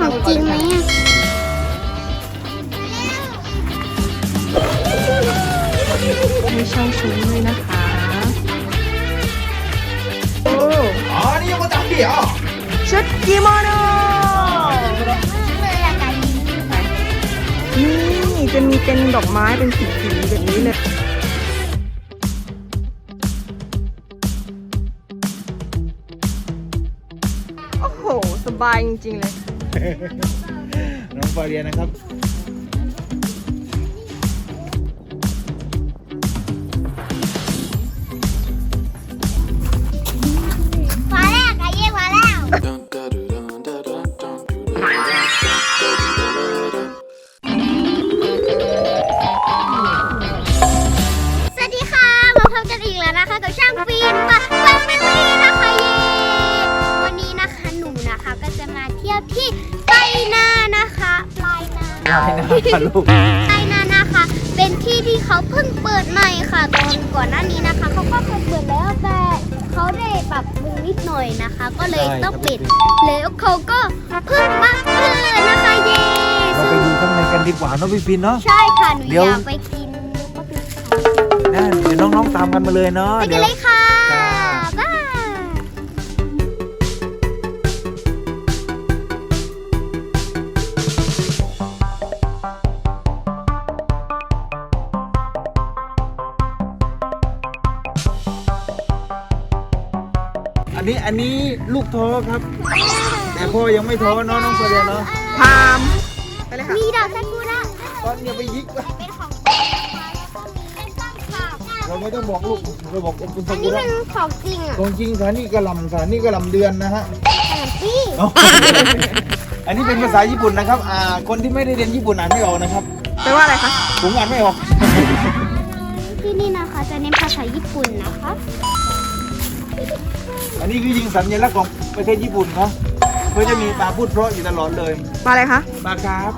ของจริงไหมอะไม่ใช่ชุ้นเลยนะคะ โอ้อ๋อนี่ยังมาจากเดี่ยวชุดกิโมโนนี่จะมีเป็นดอกไม้เป็นสีสีแบบนี้เลยโอ้โห สบายจริงๆเลย น้องฟาเรียนะครับายนาได้นะครับลูกไตนานะคะ เป็นที่ที่เขาเพิ่งเปิดใหม่ค่ะ ตอนก่อนหน้านี้นะคะเขาก็เคยเปิดแล้วแต่เขาได้ปรับปรุงนิดหน่อยนะคะ ก็เลยต้องปิด แล้วเขาก็เพิ่งมาเปิดนะคะเย่เราซึ่ไปงดูข้างในกันดีกว่าเนาะพี่ฟินเนาะใช่ค่ะหนูเดี๋ยวอยากไปกินก็ไปขายนะเดี๋ยวน้องๆตามกันมาเลยเนาะไปกัเดี๋นยวเลยค่ะ นนี้อันนี้ลูกท้อครับ แต่พ่อยังไม่ท้อเนาะน้องฟาเรียเนาะพามไปเลยค่ะมีดอกซากุระตอนอย่าไปยิกว่ะเป็นของขวัญนะคะแล้วก็มีเล่นตั้งค่ะเราไม่ต้องบอกลูกเราบอกเป็นอัซานกุนี้ระเป็นของจริงอะของจริงค่ะนี่กระหลำค่ะนี่กระหลำเดือนนะฮะขนมปี้อันนี้เป็นภาษาญี่ปุ่นนะครับ อ่า คนที่ไม่ได้เรียนญี่ปุ่นอ่านไม่ออกนะครับแปลว่าอะไรคะผมอ่านไม่ออกที่นี่นะคะจะเน้นภาษาญี่ปุ่นนะคะ อันนี้คือยิงสัญลักษณ์ของประเทศญี่ปุ่นเขาเขาจะมีปลาพูดเพราะอยู่ตลอดเลยมาอะไรคะปลาครับ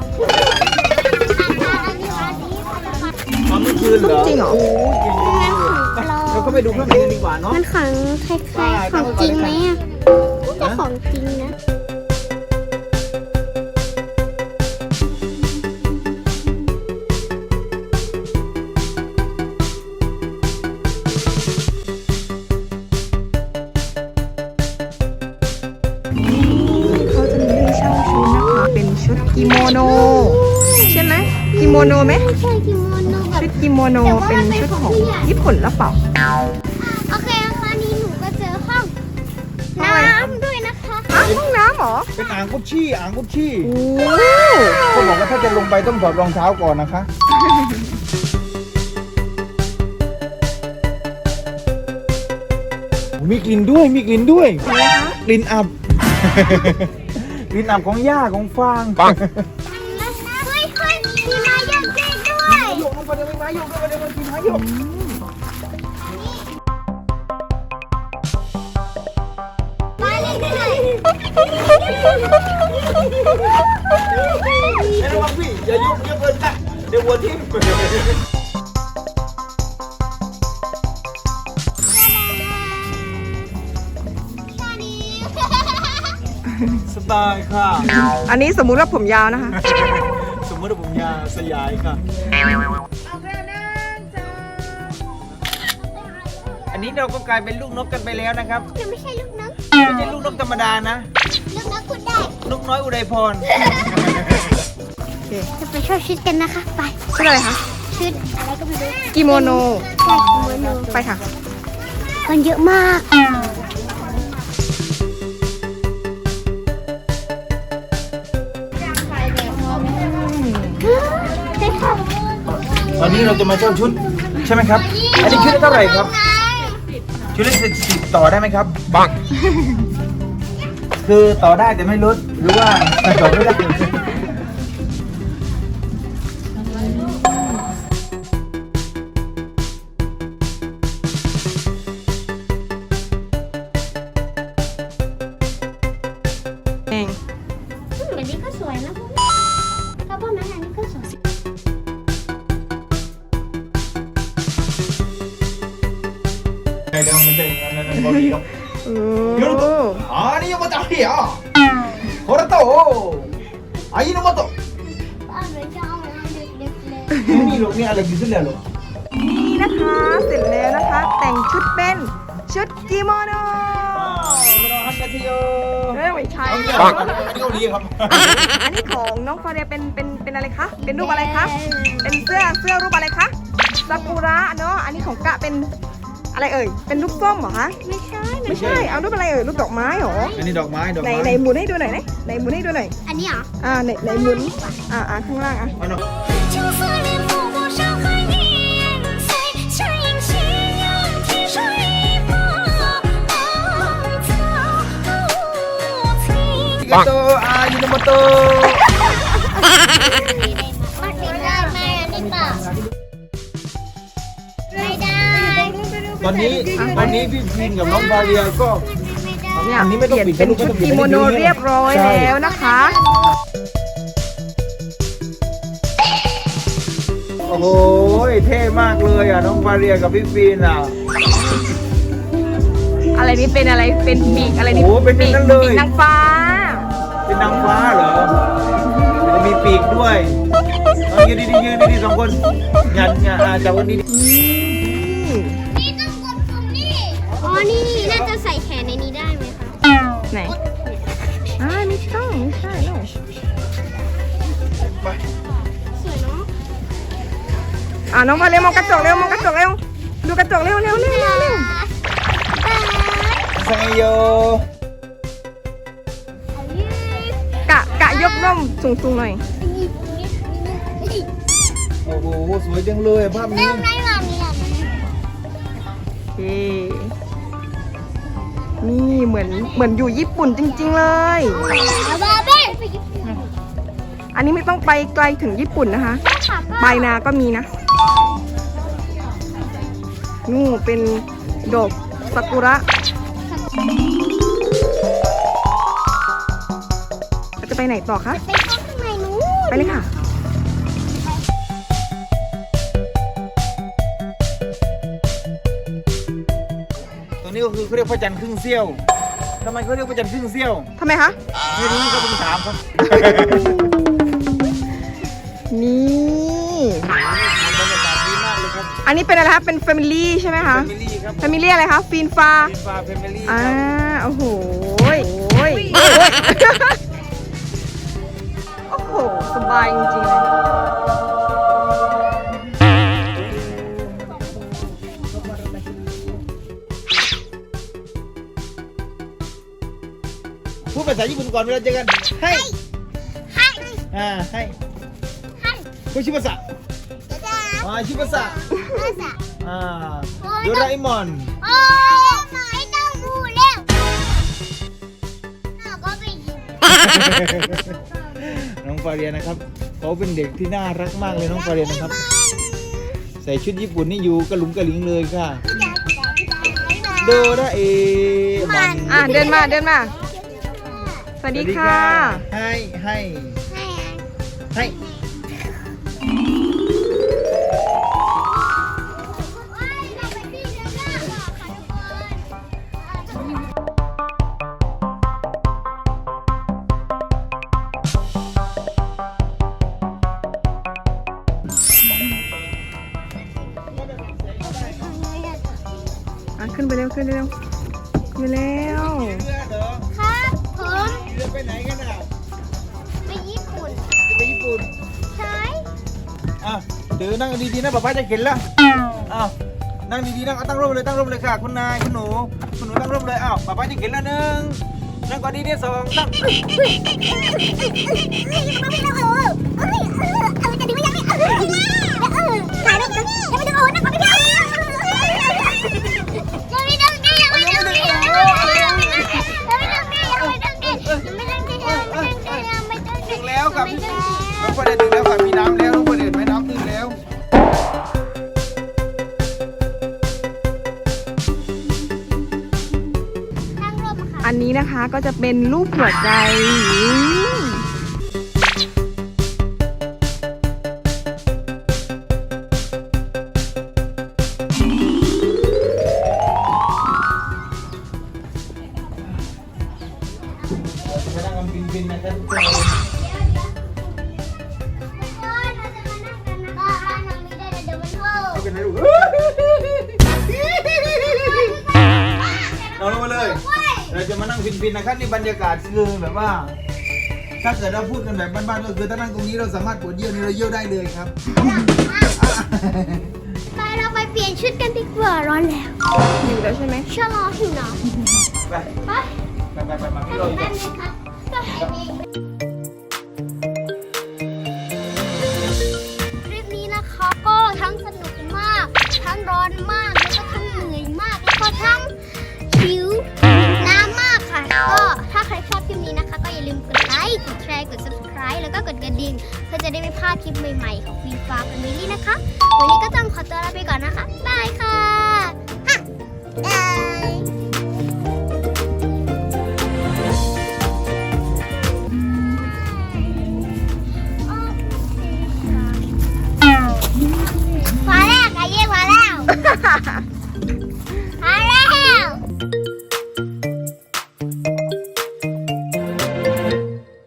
ตอนเมื่อคืนเหรอจริงเหรอโอ้ยเก่งจังเลยไปเราก็ไปดูข้างในกันดีกว่าเนาะมันของคล้ายๆของจริงไหมอะก็ของจริงนะ โมโนไหมไม่ใช่กิโมโนแบบชุดกิโมโนเป็นชุดของญี่ปุ่นหรือเปล่าโอเคค่ะนี่หนูก็เจอห้องน้ำด้วยนะคะอ้าวห้องน้ำเหรอเป็นอ่างกุชชี่อ่างกุชชี่โอ้เขาบอกว่าถ้าจะลงไปต้องถอดรองเท้าก่อนนะคะมีกลิ่นด้วยมีกลิ่นด้วยกลิ่นอับกลิ่นอับของหญ้าของฟาง โยกลงไปเดี๋ยวไม่ไม้โยกลงไปเดี๋ยวมันกินไม้โยกมาเลยด้วยไอ้ระวังพี่อย่าโยกเยอะเกินนะเดี๋ยววัวทิ่มสบายค่ะ อันนี้สมมุติว่าผมยาวนะคะ สมมติว่าผมยาวสยายค่ะ นนี้เราก็กลายเป็นลูกนกกันไปแล้วนะครับยังไม่ใช่ลูกนกไม่ใช่ลูกนกธรรมดานะลูกนกคุณได้นกน้อยอุไรพรโอเคจะไปช่วยชุดกันนะคะ ไปชุดอะไรคะชุดอะไรก็ไม่รู้กิโมโนใช่กิโมโนไปค่ะคนเยอะมากใช่ค่ะตอนนี้เราจะมาเช่าชุดใช่ไหมครับ อันนี้ชุดละเท่าไหร่ครับ ชุดละสิบสิบต่อได้ไหมครับบังคือต่อได้แต่ไม่ลดหรือว่าต่อไม่ได้ะเอาอันเล็กๆเลยไม่มีหรอกนี่อะไรกินเส้นแล้วหรอนี่นะคะเสร็จแล้วนะคะแต่งชุดเป็นชุดกิโมโนไม่ต้องฮันกาซิโยเอ้ยไม่ใช่อันนี้เกาหลีครับอันนี้ของน้องฟาเรียเป็นเป็นเป็นอะไรคะ เป็นรูปอะไรคะ เป็นเสื้อเสื้อรูปอะไรคะซากุระเนาะ อันนี้ของกะเป็น อะไรเอ่ย เป็นรูปส้มเหรอคะ ไม่ใช่ ไม่ใช่ เอารูปอะไรเอ่ย รูปดอกไม้เหรอ อันนี้ดอกไม้ดอก ไหน ไม้ ไหนหมุนให้ดูหน่อยไหนไหนหมุนให้ดูหน่อย อันนี้เหรอ อ่าไหนไหนหมุน อ่าอ่าข้างล่างอ่ะ เอาหน่อย 就算连浮过山海一眼碎，只因夕阳提水波苍无情。 อาริกาโตอายิโนโมโต ตอนนี้ตอนนี้พี่พินกับน้องบาเรียก็ไม่ได้เนี่ยอันนี้ไม่เปต้องลี่ยนปิดเป็นนะลูกชุดไม่ต้องปิดกิโมโนให้ดูเนี่ยเรียบร้อยใช่แล้วนะคะโอ้โหเท่มากเลยอะน้องบาเรียกับพี่ฟินอะ อะไรนี่เป็นอะไรเป็นปีกอะไรนี่โอ้เป็นปีกนั่นเลย ปีกนางฟ้า เป็นนางฟ้าเหรอแล้วมีปีกด้วยเอายืนดีๆยืนดีๆสองคนยันยันอ่าจับวันนี้นี่ต้องกดปุ่มนี่ อ๋อนี่น่าจะใส่แขนในนี้ได้ไหมคะไหนอ่าไม่ใช่ไม่ใช่เนอะไปสวยเนาะอ่าน้องมาเร็วมองกระจกเร็วมองกระจกเร็วดูกระจกเร็วเร็วเร็วเร็วเร็วสังโยกะกะยกร่มสูงสูงๆหน่อยโอ้โหสวยจังเลยภาพนี้เริ่มได้มามีอะไรโอเค นี่เหมือนเหมือนอยู่ญี่ปุ่นจริง ๆ เลย บาเบ้อันนี้ไม่ต้องไปไกลถึงญี่ปุ่นนะคะค่ะก็ปลายนาก็มีนะนู่นเป็นดอกซากุระเราจะไปไหนต่อคะ ไปเข้าข้างในนู้น ไปเลยค่ะ นี้ก็คือเขาเรียกพระจันทร์ครึ่งเสี้ยวทำไมเขาเรียกพระจันทร์ครึ่งเสี้ยวทำไมคะ ไม่รู้ก็ต้องถามครับนี่บรรยากาศดีมากเลยครับอันนี้เป็นอะไรคะเป็นแฟมิลี่ใช่ไหมคะแฟมิลี่ครับแฟมิลี่อะไรคะฟีนฟาฟินฟาแฟมิลี่อ่าครับโอ้โหโอ้ยโอ้ยโอ้โหสบายจริง ก่อนเวลาเจอกันให้ให้อ่าให้ให้คุชิภาษาจะได้อ่าชิภาษาภาษาอ่าโดราเอมอนโอ้ยไม่ต้องพูดแล้วเราก็ไปยิงน้องฟาเรียนะครับเขาเป็นเด็กที่น่ารักมากเลยน้องฟาเรียนะครับ ใส่ชุดญี่ปุ่นนี่อยู่กระหลุมกระหลิงเลยค่ะโดราเอมอนอะเดินมาเดินมาส วัสดีค่ะ ให้ให้ให้ให้เราไปที่เดิมหน้าค่ะทุกคนอะขึ้นไปเร็วขึ้นไปเร็วขึ้นไปเร็ว ปญี่ปุ่นใช่อะเดี๋ยวนั่งดีๆนะป๊าป๊าจะเข็นแล้วอ้าวนั่งดีๆนั่งเอาตั้งร่มเลยตั้งร่มเลยค่ะคุณนายคุณหนูคุณหนูตั้งร่มเลยอ้าวป๊าป๊าจะเข็นแล้วหนึ่งนั่งก่อนดีๆสองสามถึงแล้วครั บน้องประเด็นถึงแล้วค่ะมีน้ำแล้วน้องประเด็นไม่น้ำตื้นแล้วอันนี้นะคะก็จะเป็นรูปหัวใจ ฟินๆนะครับนี่บรรยากาศคือแบบว่า ถ้าเกิดเราพูดกันแบบบ้านๆก็คือถ้านั่งตรงนี้เราสามารถปวดเยี่ยวนี่เราเยี่ยวได้เลยครับ ไปเราไปเปลี่ยนชุดกันดีกว่าร้อนแล้วอยู่แล้วใช่ไหมชะลอหิวหนาวไปไปไปไปไปมาพี่ทำเราแป๊อีกบนึงครับ ค์กดแชร์กด subscribe แล้วก็กดกระดิ่งเพื่อจะได้ไม่พลาดคลิปใหม่ๆของฟีฟ้ากับมิลลี่นะคะ วันนี้ก็ต้องขอตัวลาไปก่อนนะคะบายค่ะ